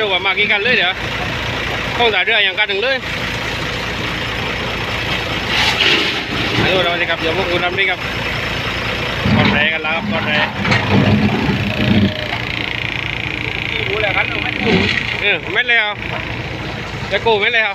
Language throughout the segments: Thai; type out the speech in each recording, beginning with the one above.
รู้ว่ามากี่กันเลยเดี๋ยวต้องสายเรืออย่างกันหนึ่งเลยฮัลโหลสวัสดีครับเดี๋ยวพวกคุณทำนี่ครับกดแรงกันแล้วครับกดแรรู้แล้วกันเอาไม่ถูกเออเม็ดเลยเอาจะกูไม่เลยเอา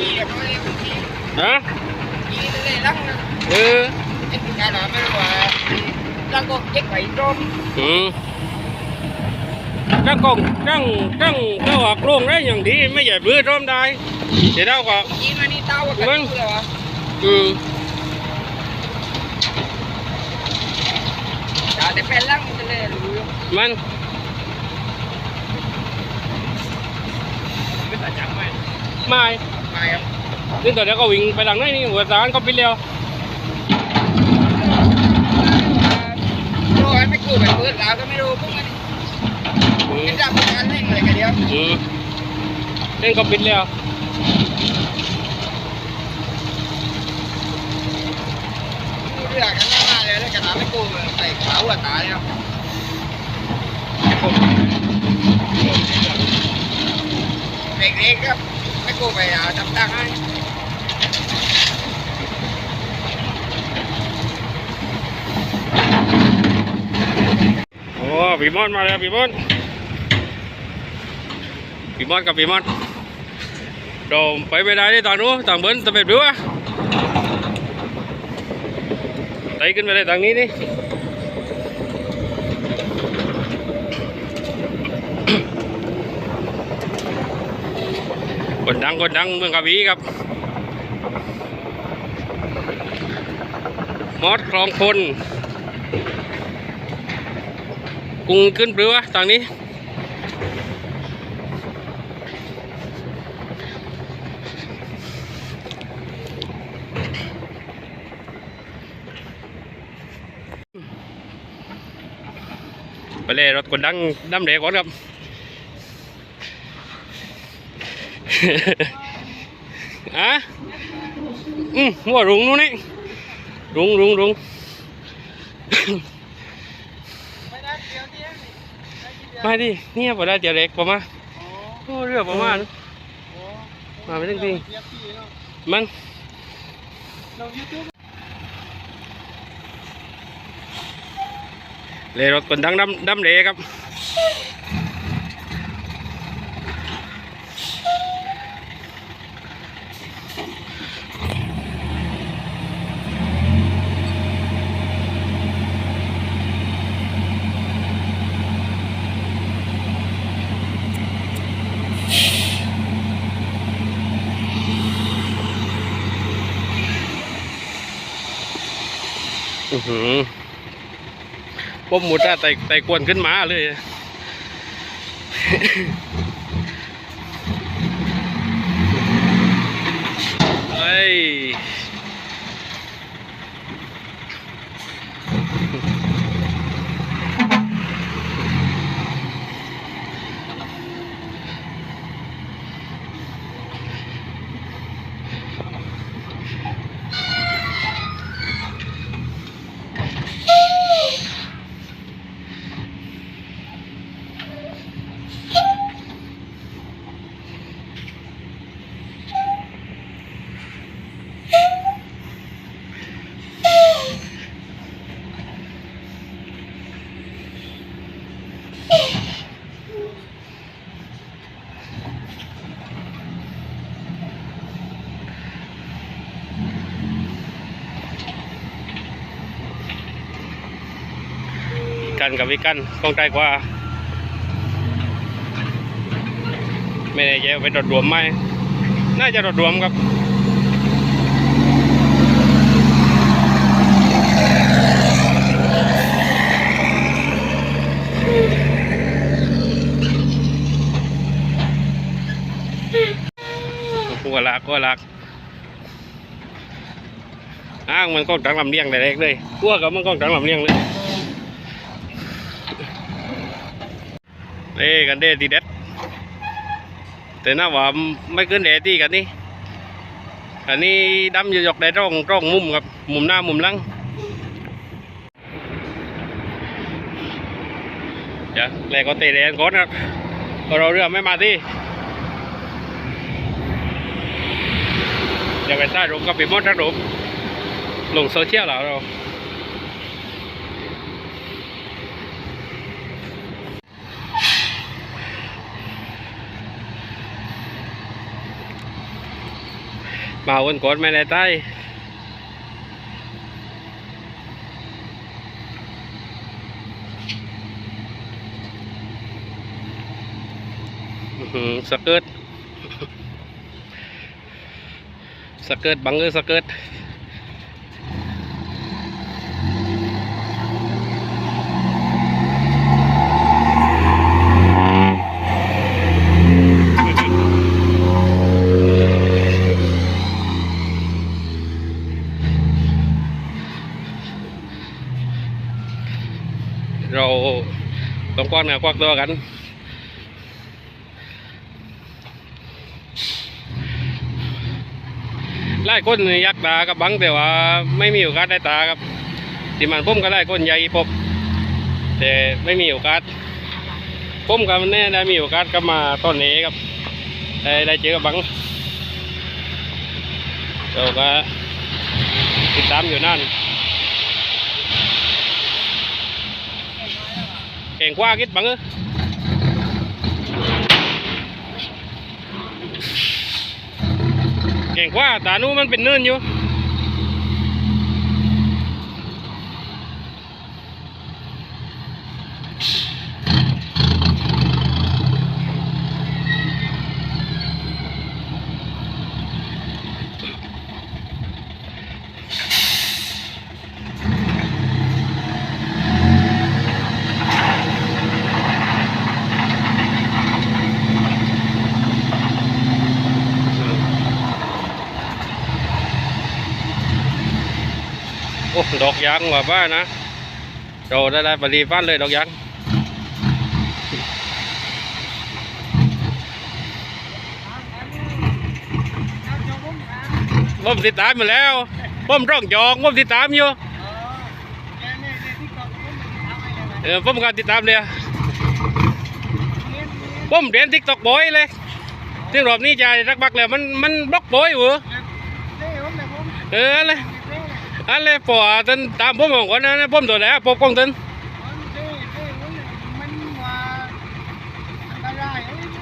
มีเดี๋ยวเขาเรียกมี ฮะมีเลยลังนะเออไอ้ที่การหาไม่รู้ว่าลังก็เจ๊กไปรอบอืมจังกงจังจังก็ออกโรงได้อย่างดีไม่ใหญ่บื้ อร่มได้เดี๋ยวเราก็ยีนมานี่เต้าว่ากันรู้แล้ววะอืมแต่แต่เป็นลังมันจะเลยรู้มันเป็นประจำไหมไม่ไม่ครับนี่ตัวเดี๋ยวก็วิ่งไปทางไหนนี่หัวสารก็ปิดแล้วโอ้ยไม่กูไปเปิดแล้วก็ไม่รู้พวกมันอืมเป็นจับการเล่นอะไรกันเดียวอืมเล่นก็ปิดแล้วเรื่องกันมาเลยแล้วกันไม่กูใส่ขาวหัวตาแล้วเด็กๆครับไม่กูไปเอาจำตั้งให้ ปีมอนมาแล้วปีมอนปีมอนกับปีมอนเราไปไม่ได้ที่ต่างนู้นต่างเบิ้ลต่างเป็ดหรือวะไต่ขึ้นไปได้ทางนี้นี่คนดังคนดังเมืองกระบี่ครับมอสคลองพล กรุงขึ้นเรือทางนี้ไปเลยรถคนดังดำเด็กก่อนครับอะอืมหัวรุงนู้นนี่รุงรุงรุง ม่ได้เดียวเดียวมาดิเนี่ยพอได้เดี๋ยวเล็กประมาณโอ้เรือประมาณมาไม่ถึงทีมันเลยรถคนดังดำดำเด็กครับ หือปมหมุดอะไต่ไต่กวนขึ้นมาเลย เฮ้ย กันกับวิกันกองไกลกว่า ไม่ได้แย่ไปรถรวมไหมน่าจะรถรวมครับหัวลากหักอ้างมันก็จังลำเลียงแต่เล็กเลยหัวกับมันก็จังลำเลียงเลย เล่กันเด้ทีเด็ดแต่น่าว่าไม่เกินเดตีกันนี่อันนี้ดำอยู่ยกได้ร่องร่องมุมครับมุมหน้ามุมหลังเดี๋ยวแรกก็เตะแดนก่อนครับเพราเราเรือไม่มาที่เดี๋ยวไปใต้รูปก็ไปมดทักรูปลงโซเชียลแล้วเรา มาวันกดไม่ได้ใต้สเกิร์ตสเกิร์ตบังเออสเกิร์ตเรา กว้างหน้ากว้าตัวกันไล่ก้นยักษ์ตากับบังแต่ว่าไม่มีโอกาสได้ตาครับที่มันพุ่มก็ไล่ก้นใหญ่ปบแต่ไม่มีโอกาสพุ่มกับแน่ได้มีโอกาสก็มาต้นนี้ครับได้ได้เจอกับบังเราก็ติดตามอยู่นั่น แข่งคว่ากิดบังเออแข่งคว่าตานูมันเป็นเนินอยู่ โอ้ดอกยางว่าบ้านะโดได้ได้ปรีฟันเลยดอกยางผมติดตามมาแล้วผมร้องจองผมติดตามอยู่เออผมก็ติดตามเลยผมเรียนทิกตอกบ่อยเลยที่รอบนี้ใจรักบักเลยมันมันบล็อกบ่อยเหรอเออเลย อันเลยพอตันตามผมบอกว่านะผมตัวไหนอะผมกองตัน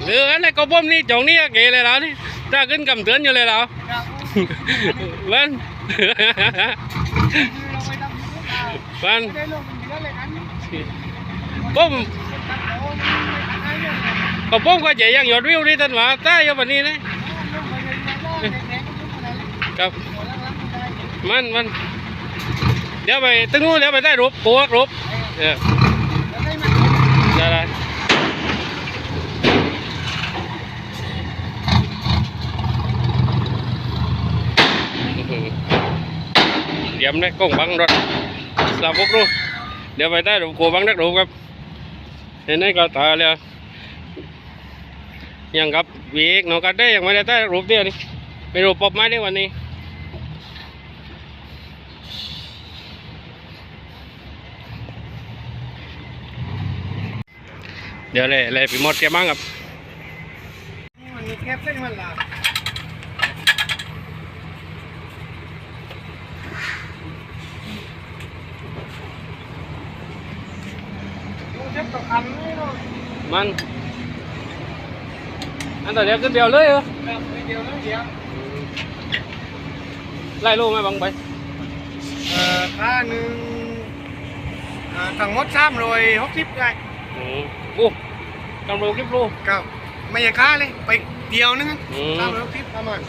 เอออันเลยก็ผมนี่จองนี่เกเลยแล้วนี่ถ้าขึ้นกำเตือนอยู่เลยแล้วเว้นเว้นผมก็ผมก็ใจยังยอดวิวนี่ท่านว่าใต้อยู่วันนี้นะครับมันมัน เดี๋ยวไปตึ้งนู้นเดี๋ยวไปได้รูปปวกรูปเออได้ได้เดี๋ยวนี้กล้องบังรถสาวพวกรู้เดี๋ยวไปได้รูปกูบังนักรูปครับเห็นไหมก็ตาเลยยังกับวีกน้องกันได้ยังไม่ได้ได้รูปเดียวนี่ไปรูปปอบไม้ได้วันนี้ เดี๋ยวเลยเลยไปหมดแกบ้างครับมันมีแคบเส้นมันละเช็ดกับคันนี่เนาะมัน อันต่อเดียวขึ้นเดียวเลยเหรอแบบเดียวแล้วเดียวไล่ลูกไหมบังไปเอ่อค่าหนึ่งอ่าทั้งหมดสามร้อยหกสิบไง อืมโอ้กำลังคลิปลูกครับไม่ใช่ค่าเลยไปเดียวนึงอืมสามร้อยหกสิบประมาณ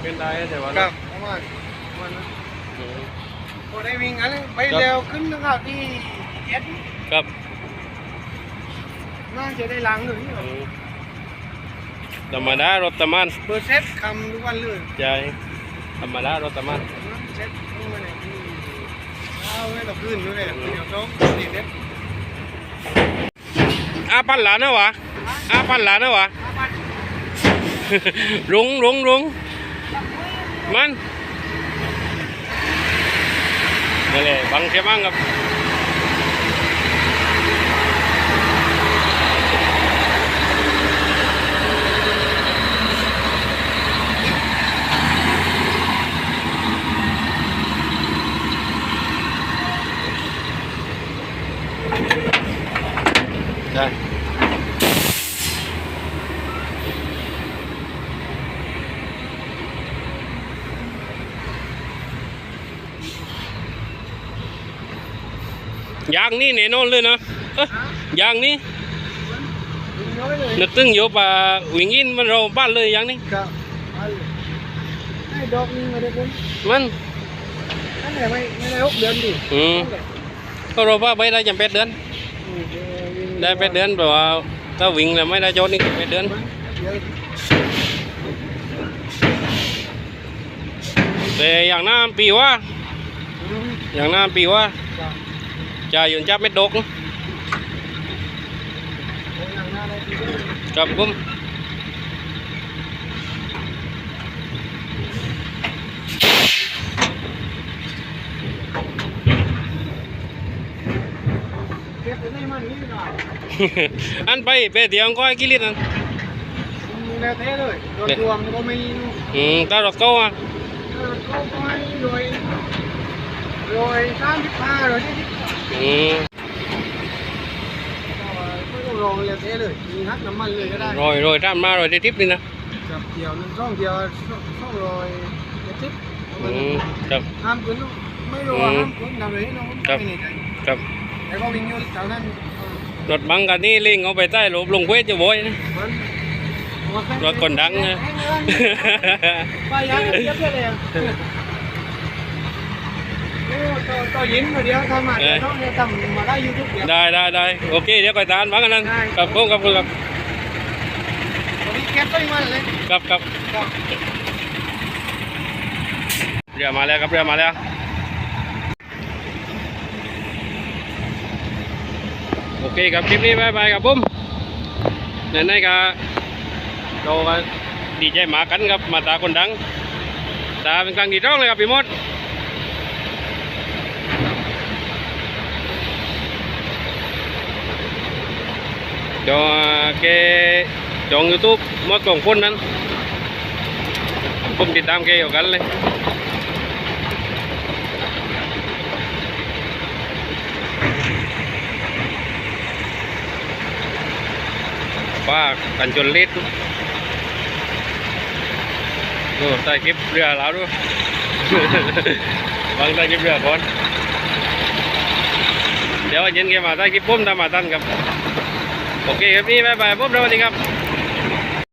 เป็นได้แต่ว่าครับประมาณประมาณนั้นอืมพอได้วิ่งอันนี้ไปครับเร็วขึ้นนะครับที่เอ็ดครับน่าจะได้ล้างหนึ่งอืมธรรมดารถตะมันเปิดเซ็ตคำทุกวันเลยใช่ธรรมดารถตะมันเซ็ตทุกวันเลยเอาไว้ต่อคืนด้วยเนี่ยเดี๋ยวต้องติดเด็ด อาปันหลานนะวะอาปันหลานนะวะรุงรุงรุงมันนี่นแหละบังเสียมั่งครับ ยางนี่แน่นอนเลยนะเอ๊ะยางนี่น้อยเลยนึกตึงอยู่ป่าวิ่งอินมันเราบ้านเลยยางนี่ครับให้ดอกนึงมาได้คุณมันนั่นแหละไม่ไม่ได้หกเดือนดิอืมก็เราว่าไปได้จำเป็ดเดือน ได้เป็ดเดือนแต่ว่าถ้าวิ่งแล้วไม่ได้โจทย์นี่เป็ดเดือนแต่อย่างน้ำปีว่าอย่างน้ำปีว่า จะยืนจับเม็ดดกกับกุ้มเก็บไว้ในมันนี่หน่อยอันไปไปเดี๋ยวก็กี่ลิตร นั่นมีแล้วเท่เลยโดนรวมก็ไม่อืมถ้ารถเก้าอะก็ไม่รวยรวยสามสิบห้ารวยที่สิบอืมไม่ต้องรองแล้วเท่เลยมีฮักน้ำมันเลยก็ได้รอยรอยตามมารอยได้ทิปนี่นะกับเกี่ยวหนึ่งช่องเดียวช่องรอยเจ็ดสิบอืมครับห้ามขึ้นไม่รู้ว่าห้ามขึ้นทำอะไรน้องไม่แน่ใจครับแต่ก็วิ่งอยู่แถวนั้นรถบังกันนี่ลิงเอาไปใต้หลบลงเวทจะโวยนะมันรถคนดังนะไปยังเทียบเลย ต่อยิ้มเดียวทำมาเดี๋ยวน้องเนี่ยทำมาได้ยูทูบเดียวได้ได้ได้โอเคเดี๋ยวก่อยตามบังกันนั้นครับผมครับผมครับวันนี้แก็บไปมันเลยครับครับเรือมาแล้วครับเรือมาแล้วโอเคครับคลิปนี้บายบายครับผมไหนๆก็เราดีใจมากันครับมาตาคนดังตาเป็นครั้งที่ร้องเลยครับพี่มด จอแกจองยูทูบมดกล่องคนนั้นผมติดตามแกอยู่กันเลย ว่ากันจนเล็ดโอ้ใต้คลิปเรือแล้วด้วยบางใต้คลิปเรือก่อนเดี๋ยวเย็นแกมาใต้คลิปผมทำมาตั้นครับ โอเคครับพี่บายบายผมสวัสดีครับ